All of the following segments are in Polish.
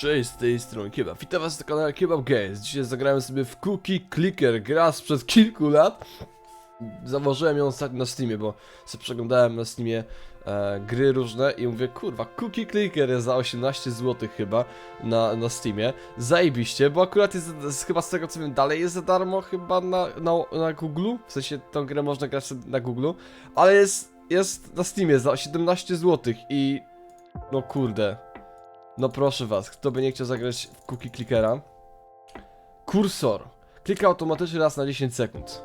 Cześć, z tej strony Kebab. Witam was na kanale Kebab Games. Dzisiaj zagrałem sobie w Cookie Clicker, gra sprzed kilku lat. Założyłem ją ostatnio na Steamie, bo sobie przeglądałem na Steamie e, gry różne i mówię, kurwa, Cookie Clicker jest za 18 zł chyba na, na Steamie. Zajebiście, bo akurat jest, jest chyba z tego co wiem, dalej jest za darmo chyba na, na, na Google. W sensie tą grę można grać na Google, ale jest, jest na Steamie za 17 zł i no kurde, no proszę was, kto by nie chciał zagrać w cookie clickera? Kursor. Klika automatycznie raz na 10 sekund.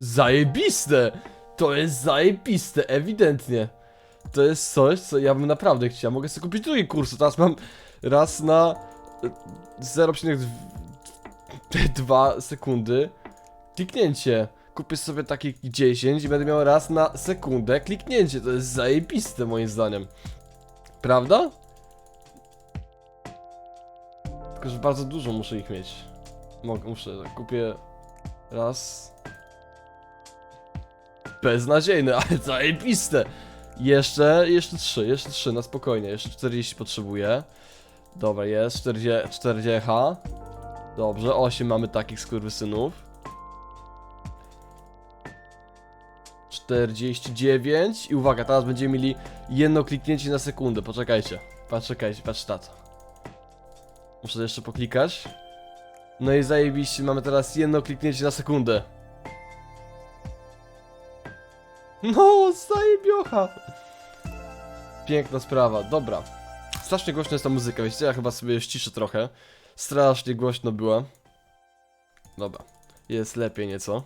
Zajebiste! To jest zajebiste, ewidentnie. To jest coś, co ja bym naprawdę chciał. Mogę sobie kupić drugi kurs. Teraz mam raz na e, 0,2 sekundy kliknięcie. Kupię sobie takich 10 i będę miał raz na sekundę kliknięcie. To jest zajebiste moim zdaniem. Prawda? Tylko, że bardzo dużo muszę ich mieć. Mogę, muszę, kupię raz. Beznadziejne, ale zajebiste. Jeszcze, jeszcze 3, jeszcze 3, na spokojnie. Jeszcze 40 potrzebuję. Dobra, jest, 40, 40 Dobrze, 8 mamy takich skurwysynów. 49 i uwaga, teraz będziemy mieli jedno kliknięcie na sekundę, poczekajcie. Poczekajcie, patrz na to. Muszę jeszcze poklikać. No i zajebiście, mamy teraz jedno kliknięcie na sekundę. No, zajebiocha! Piękna sprawa, dobra. Strasznie głośno jest ta muzyka, wiecie, ja chyba sobie ściszę trochę. Strasznie głośno była. Dobra, jest lepiej nieco.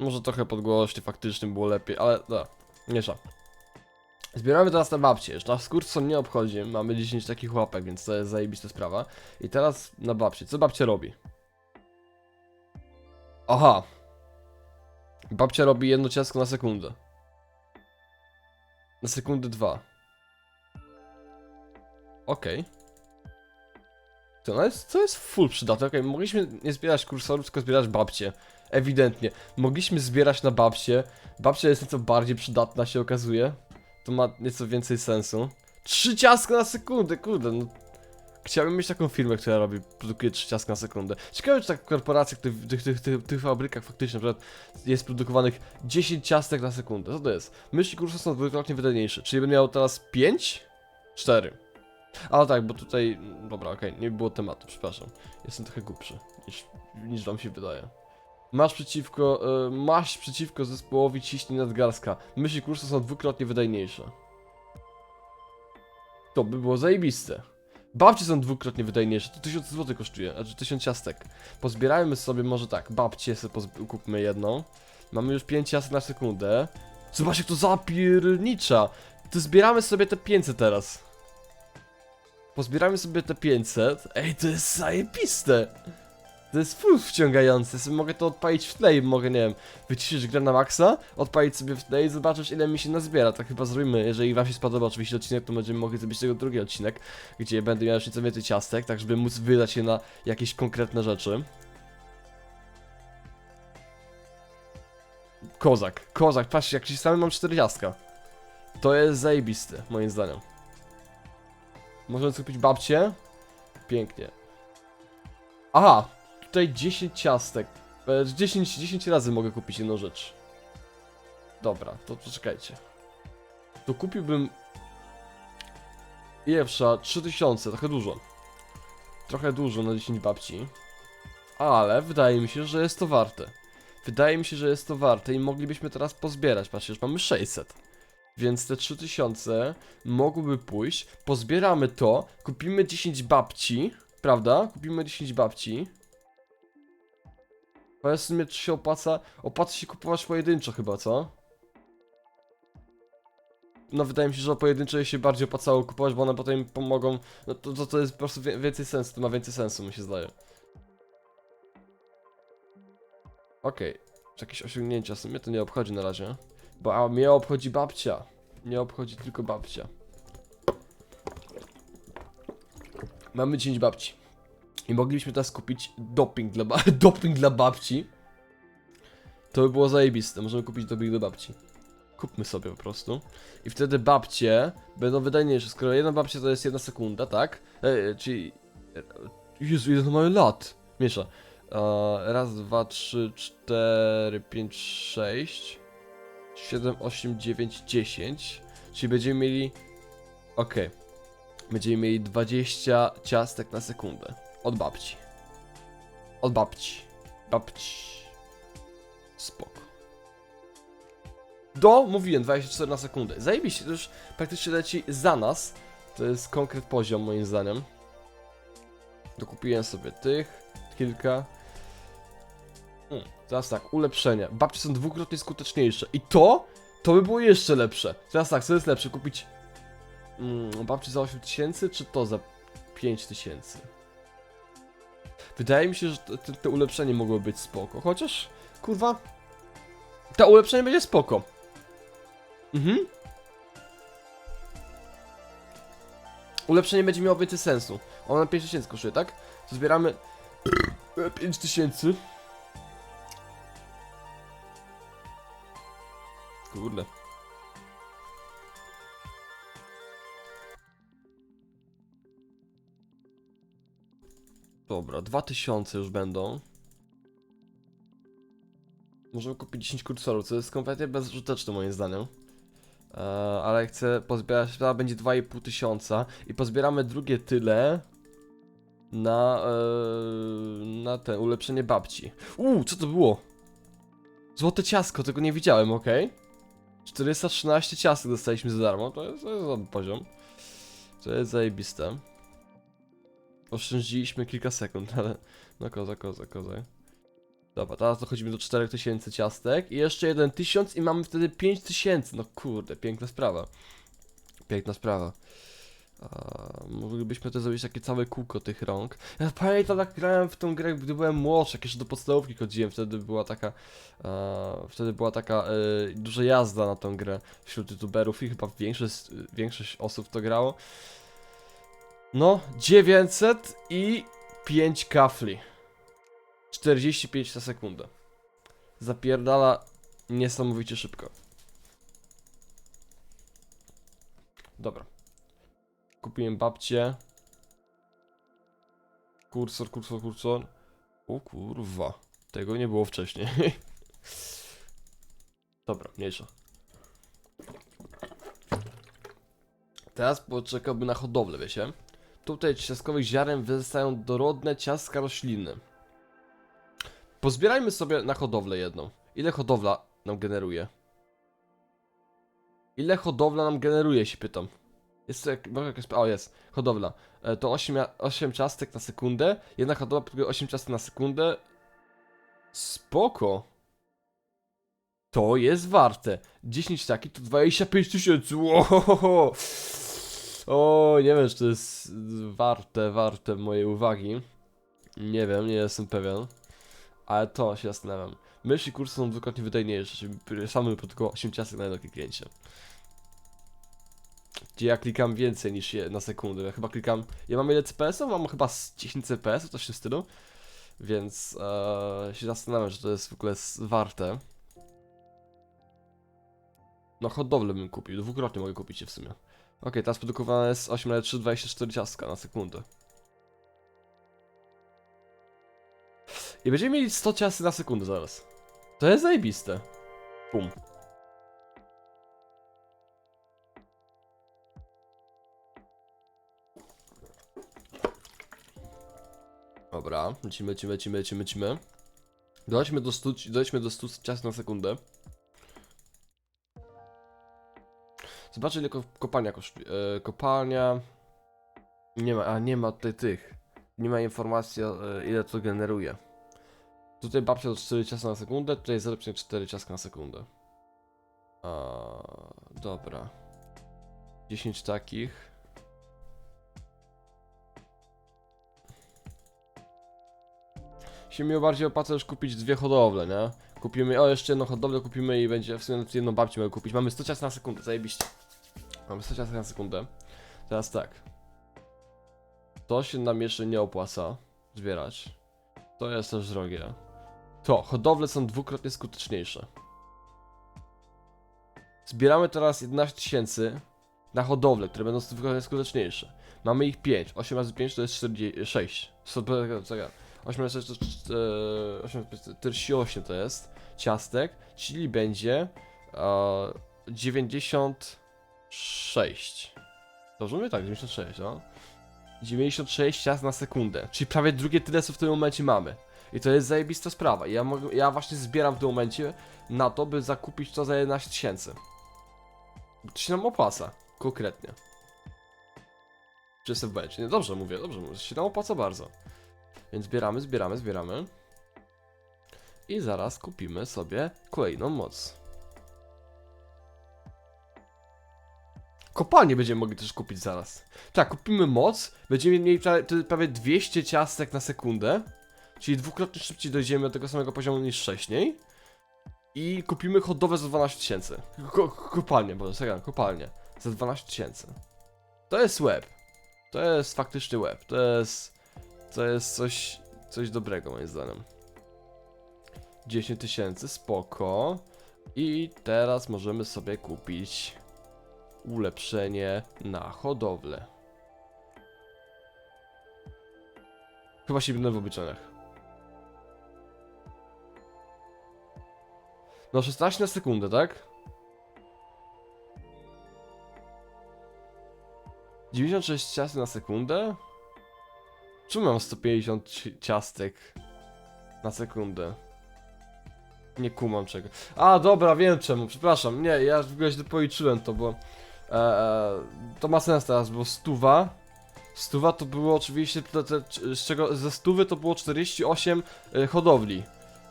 Może trochę podgłośnie faktycznie było lepiej, ale da, nie szan. Zbieramy teraz na babcie, już nas Skurson nie obchodzi, mamy 10 takich łapek, więc to jest zajebista sprawa. I teraz na babcie, co babcia robi? Aha. Babcia robi jedno ciastko na sekundę. Na sekundę dwa. Okej. To no jest, to jest full przydatne, okej, mogliśmy nie zbierać kursorów, tylko zbierać babcie. Ewidentnie. Mogliśmy zbierać na babcie. Babcia jest nieco bardziej przydatna, się okazuje. To ma nieco więcej sensu. Trzy ciastka na sekundę, kurde, no. Chciałbym mieć taką firmę, która robi, produkuje trzy ciastka na sekundę. Ciekawe, czy tak w korporacjach, tych, tych, tych, tych, tych fabrykach faktycznie, na jest produkowanych 10 ciastek na sekundę. Co to jest? Myśli kursu są dwukrotnie wydajniejsze. Czyli będę miał teraz 5? 4. Ale tak, bo tutaj, dobra, okej, nie było tematu, przepraszam. Jestem trochę głupszy niż, niż wam się wydaje. Masz przeciwko, y, masz przeciwko zespołowi ciśnij nadgarstka. Myśli kursu są dwukrotnie wydajniejsze. To by było zajebiste. Babcie są dwukrotnie wydajniejsze, to 1000 zł kosztuje, znaczy 1000 ciastek. Pozbierajmy sobie może tak, babcie sobie kupmy jedną. Mamy już 5 ciastek na sekundę. Zobacz jak to zapiernicza. To zbieramy sobie te 500 teraz. Pozbieramy sobie te 500. Ej, to jest zajebiste. To jest full wciągające, sobie mogę to odpalić w tle i mogę, nie wiem, wyciszyć grę na maksa, odpalić sobie w tle i zobaczyć ile mi się nazbiera, tak chyba zrobimy, jeżeli wam się spodoba oczywiście odcinek, to będziemy mogli zrobić tego drugi odcinek, gdzie będę miał jeszcze nieco więcej ciastek, tak żeby móc wydać je na jakieś konkretne rzeczy. Kozak, kozak, patrzcie, jak się samy mam 4 ciastka. To jest zajebiste, moim zdaniem. Możemy kupić babcię? Pięknie. Aha, tutaj 10 ciastek. E, 10, 10 razy mogę kupić jedną rzecz. Dobra, to poczekajcie. To kupiłbym... Pierwsza 3000, trochę dużo. Trochę dużo na 10 babci. Ale wydaje mi się, że jest to warte. Wydaje mi się, że jest to warte i moglibyśmy teraz pozbierać. Patrzcie, już mamy 600. Więc te 3000 mogłyby pójść. Pozbieramy to, kupimy 10 babci, prawda? Kupimy 10 babci. Ale w sumie czy się opłaca? Opłaca się kupować pojedynczo chyba, co? No wydaje mi się, że pojedynczo się bardziej opłacało kupować, bo one potem pomogą. No to, to, to jest po prostu więcej sensu, to ma więcej sensu, mi się zdaje. Okej. Czy jakieś osiągnięcia są? Mnie to nie obchodzi na razie. Bo a mnie obchodzi babcia. Mnie obchodzi tylko babcia. Mamy 10 babci. I moglibyśmy teraz kupić doping dla, doping dla babci. To by było zajebiste, możemy kupić dobrych do babci. Kupmy sobie po prostu. I wtedy babcie będą wydajniejsze. Skoro jedna babcia to jest jedna sekunda, tak? E, czyli... Jezu, ile to mamy lat? Miesza. E, raz, dwa, trzy, cztery, pięć, sześć, siedem, osiem, dziewięć, dziesięć. Czyli będziemy mieli... Okej. Będziemy mieli 20 ciastek na sekundę. Od babci. Od babci. Babci. Spoko. Do, mówiłem, 24 na sekundę. Zajebiście, to już praktycznie leci za nas. To jest konkret poziom moim zdaniem. Dokupiłem sobie tych, kilka. Hmm, teraz tak, ulepszenia. Babcie są dwukrotnie skuteczniejsze. I to, to by było jeszcze lepsze. Teraz tak, co jest lepsze? Kupić mm, babci za 8000, czy to za 5000? Wydaje mi się, że te, te, ulepszenie być spoko. Chociaż, kurwa, to ulepszenie będzie spoko. Mhm. Ulepszenie będzie miało więcej sensu. Ono na 5000 kosztuje, tak? To zbieramy 5000. Kurde. Dobra, 2000 już będą. Możemy kupić 10 kursorów, co jest kompletnie bezużyteczne moim zdaniem. Eee, ale chcę pozbierać, to będzie 2,5 tysiąca i pozbieramy drugie tyle na, eee, na ten, ulepszenie babci. Uuu, co to było? Złote ciasko, tego nie widziałem, ok? 413 ciastek dostaliśmy za darmo, to jest, to jest poziom. To jest zajebiste. Oszczędziliśmy kilka sekund, ale no koza, koza, koza. Dobra, teraz dochodzimy do 4000 ciastek i jeszcze jeden 1000 i mamy wtedy 5000. No kurde, piękna sprawa. Piękna sprawa. Moglibyśmy to zrobić takie całe kółko tych rąk. Ja pamiętam jak grałem w tą grę, gdy byłem młodszy, jak jeszcze do podstawówki chodziłem, wtedy była taka wtedy była taka e, duża jazda na tą grę wśród youtuberów i chyba większość, większość osób to grało. No, 900 i 5 kafli. 45 na sekundę. Zapierdala niesamowicie szybko. Dobra. Kupiłem babcię. Kursor, kursor, kursor. O kurwa. Tego nie było wcześniej. Dobra, mniejsza. Teraz poczekałbym na hodowlę, wiecie? Tutaj z ciastkowych ziaren wyrastają dorodne ciastka rośliny. Pozbierajmy sobie na hodowlę jedną. Ile hodowla nam generuje? Ile hodowla nam generuje, się pytam. Jest to jak, jakaś, o jest, hodowla. E, to 8, ja- 8 ciastek na sekundę. Jedna hodowla produkuje 8 ciastek na sekundę. Spoko. To jest warte. 10 taki to 25 tysięcy. Wow. O, nie wiem, czy to jest warte, warte mojej uwagi. Nie wiem, nie jestem pewien. Ale to się zastanawiam. Myśli kursy są dwukrotnie wydajniejsze, czyli same produkował 8 ciastek na jedno kliknięcie. Gdzie ja klikam więcej niż je na sekundę. Ja chyba klikam. Ja mam ile CPS-ów? Mam chyba z 10 CPS-ów, coś w tym stylu. Więc e, się zastanawiam, że to jest w ogóle warte. No hodowlę bym kupił, dwukrotnie mogę kupić je w sumie. Okej, teraz produkowane jest 8 razy 3, 24 ciastka na sekundę. I będziemy mieli 100 ciastek na sekundę zaraz. To jest zajebiste. Bum. Dobra, lecimy, lecimy, lecimy, lecimy, lecimy. Dojdźmy do 100, dojdźmy do 100 ciastek na sekundę. Zobaczę ile ko kopalnia kosztuje. E, kopalnia... Nie ma, a nie ma tutaj tych. Nie ma informacji e, ile to generuje. Tutaj babcia to 4 ciastka na sekundę, tutaj 0,4 ciastka na sekundę. A, dobra. 10 takich. Się mi bardziej opłaca już kupić dwie hodowle, nie? Kupimy, o jeszcze jedną hodowlę kupimy i będzie w sumie jedną babcię mogę kupić. Mamy 100 ciast na sekundę, zajebiście. Mamy 100 ciast na sekundę. Teraz tak. To się nam jeszcze nie opłaca zbierać. To jest też drogie. To, hodowle są dwukrotnie skuteczniejsze. Zbieramy teraz 11 tysięcy na hodowle, które będą dwukrotnie skuteczniejsze. Mamy ich 5. 8 razy 5 to jest 46. So, czekaj. 8 razy 6 to jest, e, 8, 48 to jest ciastek, czyli będzie e, 96. Dobrze mówię? Tak, 96, no. 96 ciast na sekundę, czyli prawie drugie tyle, co w tym momencie mamy. I to jest zajebista sprawa. Ja, mogę, ja właśnie zbieram w tym momencie na to, by zakupić to za 11 tysięcy. To się nam opłaca, konkretnie. Czy jestem w? Nie, dobrze mówię, dobrze mówię, się nam opłaca bardzo. Więc zbieramy, zbieramy, zbieramy. I zaraz kupimy sobie kolejną moc. Kopalnię będziemy mogli też kupić zaraz. Tak, kupimy moc, będziemy mieli prawie, to prawie 200 ciastek na sekundę. Czyli dwukrotnie szybciej dojdziemy do tego samego poziomu niż wcześniej. I kupimy hodowe za 12 tysięcy. Ko kopalnię, bo czekaj, kopalnię. Za 12 tysięcy. To jest web. To jest faktyczny web. To jest. To jest coś. Coś dobrego moim zdaniem. 10 tysięcy, spoko. I teraz możemy sobie kupić ulepszenie na hodowlę. Chyba się będę w obliczeniach. No 16 na sekundę, tak? 96 ciastek na sekundę? Czemu mam 150 ci- ciastek na sekundę? Nie kumam czego. A, dobra, wiem czemu, przepraszam. Nie, ja w ogóle źle policzyłem to, bo... E, e, to ma sens teraz, bo stuwa... Stuwa to było oczywiście, te, te, z czego ze stówy to było 48 e, hodowli.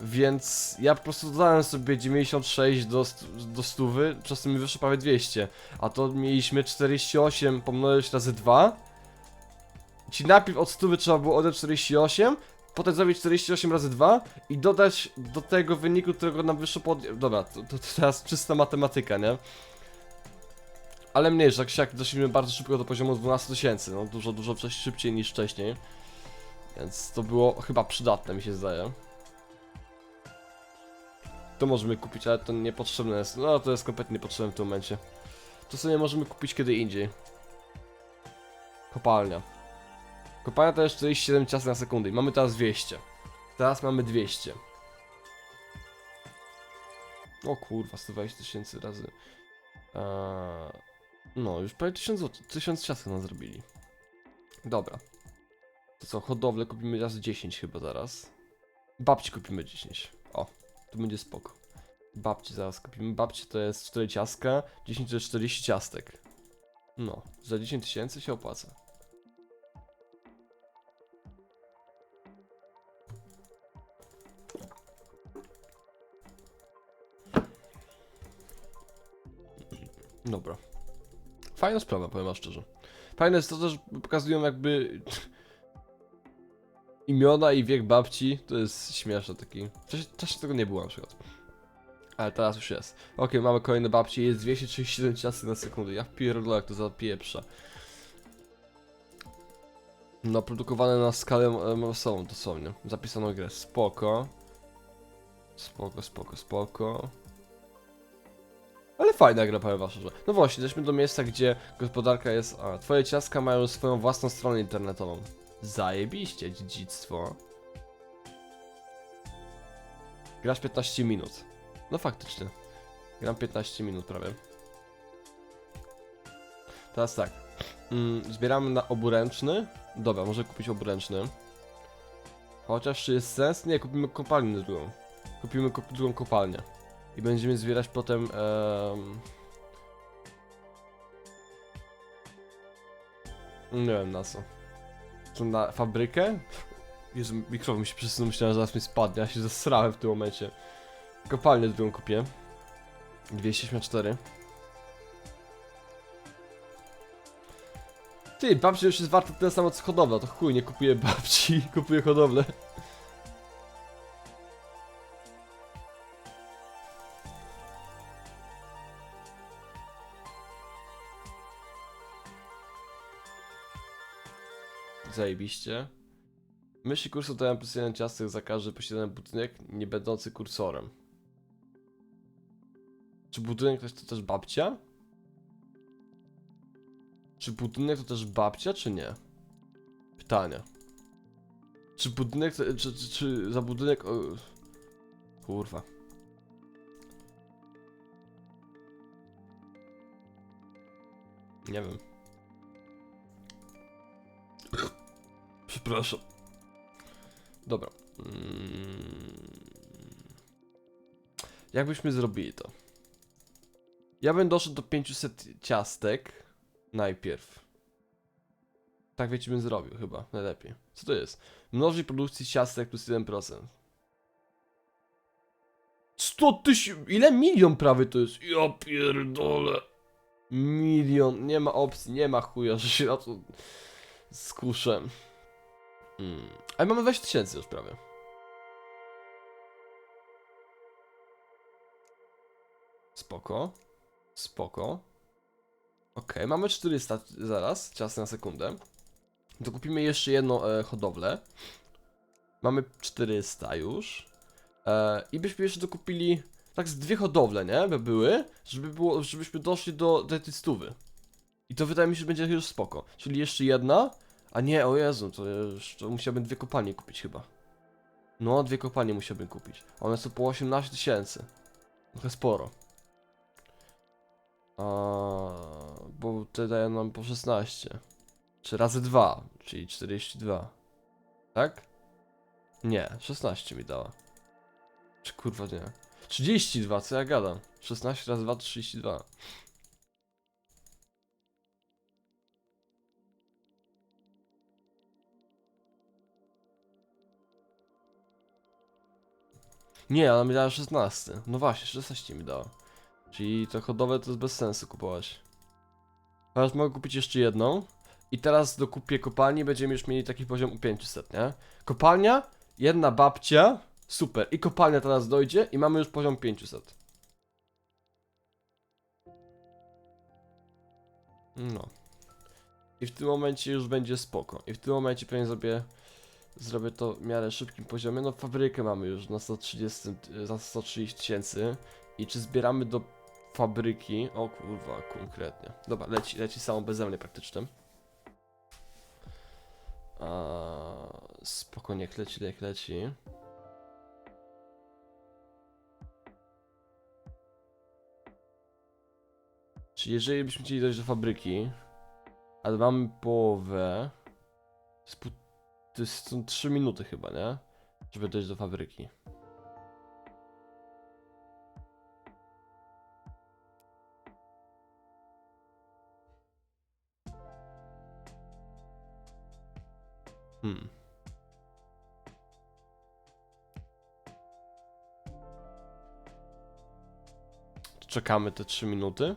Więc ja po prostu dodałem sobie 96 do, do stówy, przez to mi wyszło prawie 200. A to mieliśmy 48 pomnożyć razy 2. Czyli najpierw od stówy trzeba było odjąć 48, potem zrobić 48 razy 2 i dodać do tego wyniku, którego nam wyszło pod... Dobra, to, to teraz czysta matematyka, nie? Ale mniejsza, jak się doszliśmy bardzo szybko do poziomu 12 tysięcy, no dużo, dużo szybciej niż wcześniej. Więc to było chyba przydatne, mi się zdaje. To możemy kupić, ale to niepotrzebne jest. No to jest kompletnie niepotrzebne w tym momencie. To sobie możemy kupić kiedy indziej. Kopalnia. Kopalnia to jest 47 ciast na sekundę i mamy teraz 200. Teraz mamy 200. O kurwa, 120 tysięcy razy. Eee, no, już prawie 1000 zł, 1000 ciast nam zrobili. Dobra. To co, hodowlę kupimy raz 10 chyba zaraz. Babci kupimy 10. O, to będzie spoko. Babci zaraz kupimy. Babci to jest 4 ciastka, 10 to jest 40 ciastek. No, za 10 tysięcy się opłaca. Dobra. Fajna sprawa, powiem szczerze. Fajne jest to, że pokazują jakby imiona i wiek babci. To jest śmieszne taki. Wcześniej, tego nie było na przykład. Ale teraz już jest. Okej, mamy kolejne babci, jest 237 ciastek na sekundę. Ja pierdolę jak to zapieprza. No, produkowane na skalę e, masową dosłownie. Zapisano grę. Spoko. Spoko, spoko, spoko. Ale fajna gra, powiem wam. No właśnie, doszliśmy do miejsca, gdzie gospodarka jest... A, twoje ciastka mają swoją własną stronę internetową. Zajebiście, dziedzictwo. Grasz 15 minut. No faktycznie. Gram 15 minut prawie. Teraz tak. Mm, zbieramy na oburęczny. Dobra, może kupić oburęczny. Chociaż czy jest sens? Nie, kupimy kopalnię drugą. Kupimy kop drugą kopalnię. I będziemy zbierać potem. em, Nie wiem na co. Czy na fabrykę? Jezu, mikrofon mi się przesunął, myślałem, że zaraz mi spadnie, ja się zesrałem w tym momencie. Kopalnię drugą kupię. 284. Ty, babci już jest warta tyle samo co hodowla, to chuj, nie kupuję babci, kupuję hodowlę. Zajebiście. Myśli kursor dają plus jeden ciastek za każdy posiadany budynek, nie będący kursorem. Czy budynek to to też babcia? Czy budynek to też babcia, czy nie? Pytanie. Czy budynek, to- czy, czy, czy za budynek... O... Kurwa. Nie wiem. Przepraszam. Dobra. Mm. Jak byśmy zrobili to? Ja bym doszedł do 500 ciastek najpierw. Tak wiecie bym zrobił chyba, najlepiej. Co to jest? Mnożnik produkcji ciastek plus 1%. 100 tysięcy... Ile? Milion prawie to jest? Ja pierdolę. Milion. Nie ma opcji, nie ma chuja, że się na to skuszę. Mm. Ale mamy 20 tysięcy już prawie. Spoko. Spoko. Okej, mamy 400 zaraz, czas na sekundę. Dokupimy jeszcze jedną e, hodowlę. Mamy 400 już. E, I byśmy jeszcze dokupili tak z dwie hodowle, nie? By były, żeby było, żebyśmy doszli do, do tej stówy. I to wydaje mi się, że będzie już spoko. Czyli jeszcze jedna. A nie, o Jezu, to to musiałbym dwie kopalnie kupić chyba. No, dwie kopalnie musiałbym kupić. One są po 18 tysięcy. Trochę sporo. A, bo te dają nam po 16. Czy razy 2, czyli 42. Tak? Nie, 16 mi dała. Czy kurwa nie? 32, co ja gadam? 16 razy 2 to 32. Nie, ona mi dała 16. No właśnie, 16 mi dała. Czyli to hodowe to jest bez sensu kupować. Teraz mogę kupić jeszcze jedną. I teraz dokupię kopalni, będziemy już mieli taki poziom u 500, nie? Kopalnia, jedna babcia, super. I kopalnia teraz dojdzie i mamy już poziom 500. No. I w tym momencie już będzie spoko. I w tym momencie pewnie zrobię zrobię to w miarę szybkim poziomie. No fabrykę mamy już na 130, y, za 130 tysięcy. I czy zbieramy do fabryki? O kurwa, konkretnie. Dobra, leci, leci samo beze mnie praktycznie. A, spoko, niech leci, niech leci. Czyli jeżeli byśmy chcieli dojść do fabryki, ale mamy połowę, to są 3 minuty chyba, nie? Żeby dojść do fabryki. Hmm. Czekamy te 3 minuty.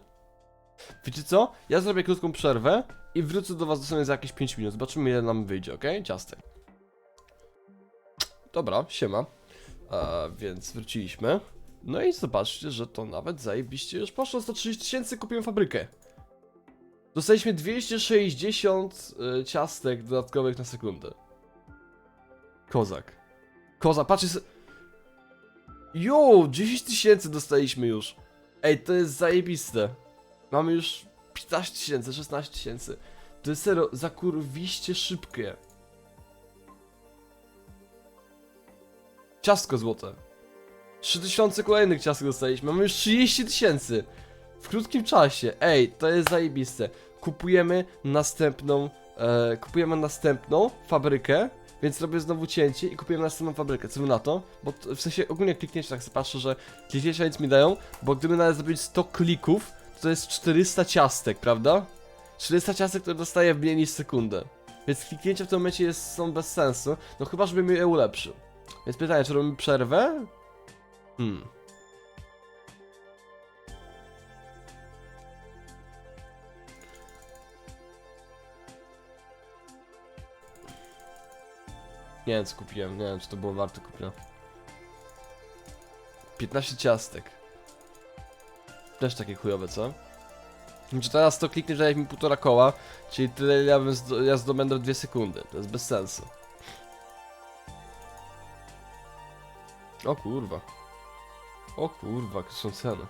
Wiecie co? Ja zrobię krótką przerwę i wrócę do was dosłownie za jakieś 5 minut. Zobaczymy ile nam wyjdzie, ok? Ciastek. Dobra, siema. A, więc wróciliśmy. No i zobaczcie, że to nawet zajebiście już poszło 130 tysięcy, kupiłem fabrykę. Dostaliśmy 260 y, ciastek dodatkowych na sekundę. Kozak. Kozak, patrzcie se... Jo, 10 tysięcy dostaliśmy już. Ej, to jest zajebiste. Mamy już 15 tysięcy, 16 tysięcy. To jest serio, zakurwiście szybkie. Ciastko złote. 3000 kolejnych ciastek dostaliśmy. Mamy już 30 tysięcy. W krótkim czasie. Ej, to jest zajebiste. Kupujemy następną. E, kupujemy następną fabrykę. Więc robię znowu cięcie i kupujemy następną fabrykę. Co na to? Bo w sensie ogólnie kliknięcie, tak sobie patrzę, że kliknięcia nic mi dają, bo gdyby nawet zrobić 100 klików, to jest 400 ciastek, prawda? 400 ciastek, które dostaję w mniej niż sekundę. Więc kliknięcia w tym momencie jest, są bez sensu, no chyba, żebym je ulepszył. Więc pytanie, czy robimy przerwę? Hmm. Nie wiem co kupiłem, nie wiem czy to było warte kupienia. 15 ciastek. Też takie chujowe, co? Czy teraz to kliknie, że mi półtora koła, czyli tyle ja, bym zdo, ja zdobędę w 2 sekundy. To jest bez sensu. O kurwa. O kurwa, jakie są ceny.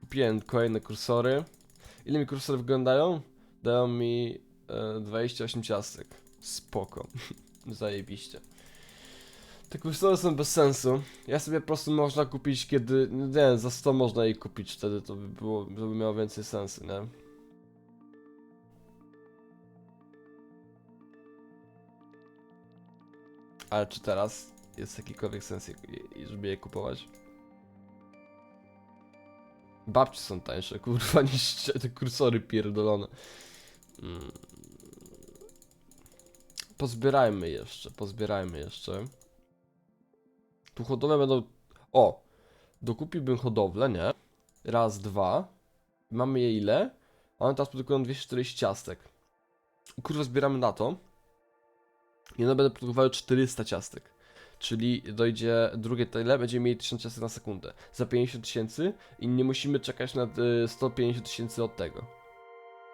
Kupiłem kolejne kursory. Ile mi kursory wyglądają? Dają mi e, 28 ciastek. Spoko. Zajebiście. Te kursory są bez sensu. Ja sobie po prostu można kupić kiedy... Nie, za 100 można je kupić wtedy, to by było, to by miało więcej sensu, nie? Ale czy teraz jest jakikolwiek sens, żeby je kupować? Babci są tańsze, kurwa, niż te kursory pierdolone. Mm. Pozbierajmy jeszcze, pozbierajmy jeszcze. Tu hodowle będą... O! Dokupiłbym hodowlę, nie? Raz, dwa. Mamy je ile? One teraz produkują 240 ciastek. Kurwa zbieramy na to. I one będą produkowały 400 ciastek. Czyli dojdzie drugie tyle, będziemy mieli 1000 ciastek na sekundę. Za 50 tysięcy i nie musimy czekać na y, 150 tysięcy od tego.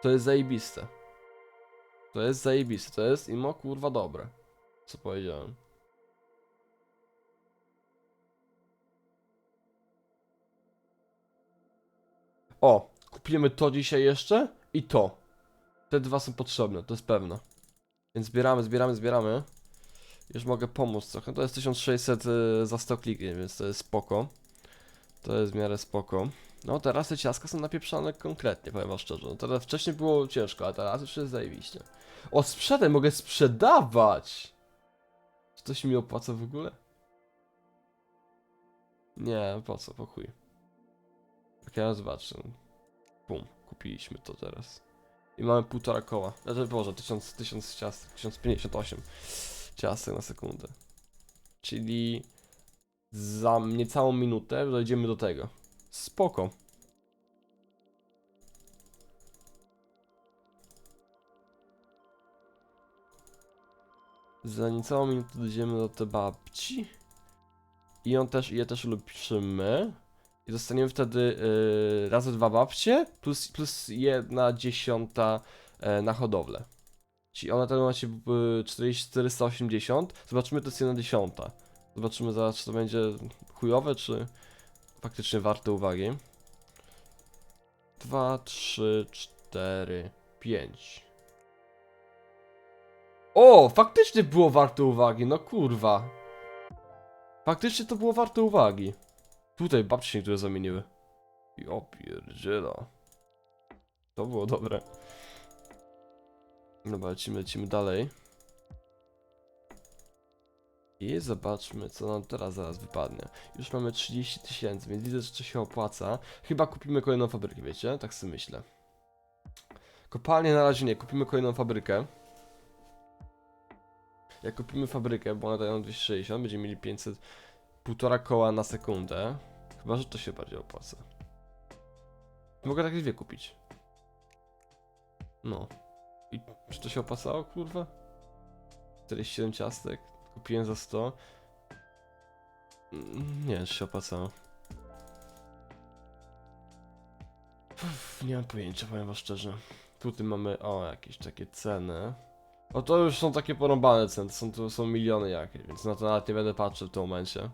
To jest zajebiste. To jest zajebiste, to jest imo kurwa dobre. Co powiedziałem. O, kupimy to dzisiaj jeszcze i to. Te dwa są potrzebne, to jest pewne. Więc zbieramy, zbieramy, zbieramy. Już mogę pomóc trochę. To jest 1600 y, za 100 kliknięć, więc to jest spoko. To jest w miarę spoko. No teraz te ciaska są napieprzane konkretnie, powiem wam szczerze. No, teraz wcześniej było ciężko, a teraz już jest zajebiście. O, sprzedaj, mogę sprzedawać! Czy to się mi opłaca w ogóle? Nie, po co, po chuj. Ja zobaczę. Pum, kupiliśmy to teraz. I mamy półtora koła. Znaczy, Boże, 1000, 1000 ciastek, 1058 ciastek na sekundę. Czyli za niecałą minutę dojdziemy do tego. Spoko. Za niecałą minutę dojdziemy do tej babci. I on też, je też ulepszymy. I dostaniemy wtedy yy, razy dwa babcie, plus, plus jedna dziesiąta e, na hodowlę. Czyli ona teraz macie y, 40 480. Zobaczymy, to jest jedna dziesiąta. Zobaczymy zaraz, czy to będzie chujowe, czy faktycznie warte uwagi. 2, 3, 4, 5. O, faktycznie było warte uwagi, no kurwa. Faktycznie to było warte uwagi. Tutaj babci się niektóre zamieniły. I opierdziela. To było dobre. Dobra, lecimy, lecimy dalej. I zobaczmy, co nam teraz zaraz wypadnie. Już mamy 30 tysięcy, więc widzę, że to się opłaca. Chyba kupimy kolejną fabrykę, wiecie? Tak sobie myślę. Kopalnie na razie nie, kupimy kolejną fabrykę. Jak kupimy fabrykę, bo one dają 260, będziemy mieli 500, półtora koła na sekundę. Chyba, że to się bardziej opłaca. Mogę takie dwie kupić. No. I czy to się opłacało, kurwa? 47 ciastek. Kupiłem za 100. Mm, Nie wiem, czy się opłacało. Nie mam pojęcia, powiem wam szczerze. Tutaj mamy, o, jakieś takie ceny. O, to już są takie porąbane ceny, to są, to są miliony jakieś, więc na to nawet nie będę patrzył w tym momencie.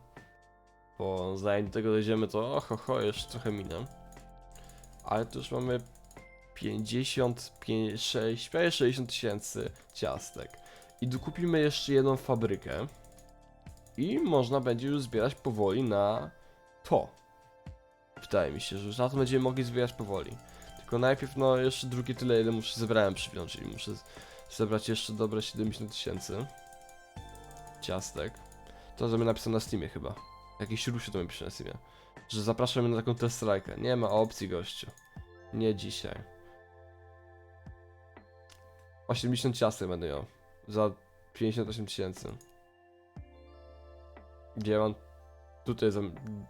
Bo zanim do tego dojdziemy, to oho, ho, jeszcze trochę minę. Ale tu już mamy 55, 6, prawie 60 tysięcy ciastek. I dokupimy jeszcze jedną fabrykę. I można będzie już zbierać powoli na to. Wydaje mi się, że już na to będziemy mogli zbierać powoli. Tylko najpierw, no jeszcze drugie tyle, ile muszę zebrałem przypiąć, czyli muszę zebrać jeszcze dobre 70 tysięcy ciastek. To zrobię napisane na Steamie chyba. Jakiś rusie to mi pisze na Steamie. Że zapraszamy na taką test strajkę. Nie ma opcji, gościu. Nie dzisiaj. 80 ciastek będę miał. Za 58 tysięcy. Gdzie mam tutaj za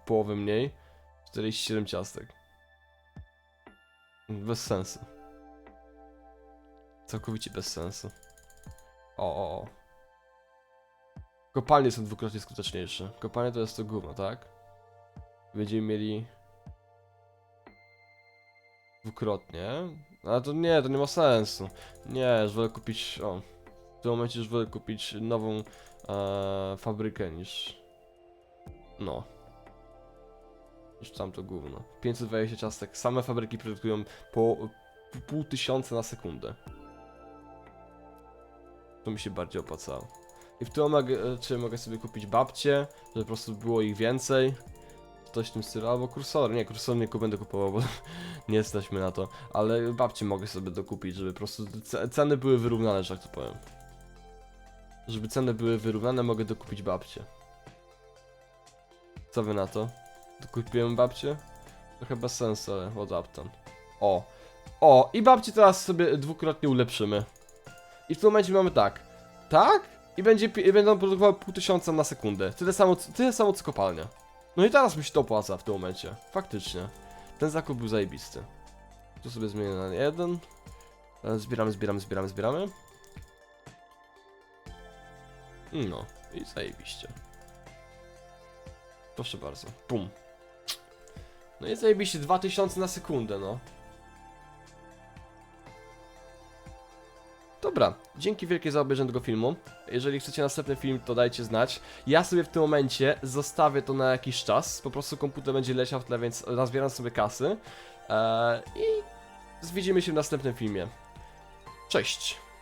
połowę mniej. 47 ciastek. Bez sensu. Całkowicie bez sensu. O, o, o. Kopalnie są dwukrotnie skuteczniejsze. Kopalnie to jest to gówno, tak? Będziemy mieli... Dwukrotnie. Ale to nie, to nie ma sensu. Nie, już wolę kupić. O. W tym momencie już wolę kupić nową e, fabrykę niż... No. Niż tamto gówno. 520 ciastek. Same fabryki produkują po pół tysiąca na sekundę. To mi się bardziej opłacało. I w tym czy mogę sobie kupić babcie, żeby po prostu było ich więcej. Coś w tym stylu, albo kursory. Nie, kursory nie będę kupował, bo nie jesteśmy na to. Ale babcie mogę sobie dokupić, żeby po prostu ce- ceny były wyrównane, że tak to powiem. Żeby ceny były wyrównane, mogę dokupić babcie. Co wy na to? Dokupiłem babcie? Trochę bez sensu, ale odaptam. O! O! I babcie teraz sobie dwukrotnie ulepszymy. I w tym momencie mamy tak. Tak? I będzie, pi- będą produkowały pół tysiąca na sekundę. Tyle samo, tyle samo co kopalnia. No i teraz mi się to opłaca w tym momencie. Faktycznie. Ten zakup był zajebisty. Tu sobie zmienię na jeden. Zbieramy, zbieramy, zbieramy, zbieramy. No. I zajebiście. Proszę bardzo. Pum. No i zajebiście 2000 na sekundę, no. Dobra, dzięki wielkie za obejrzenie tego filmu. Jeżeli chcecie następny film, to dajcie znać. Ja sobie w tym momencie zostawię to na jakiś czas. Po prostu komputer będzie leciał w tle, więc nazbieram sobie kasy. Eee, I widzimy się w następnym filmie. Cześć!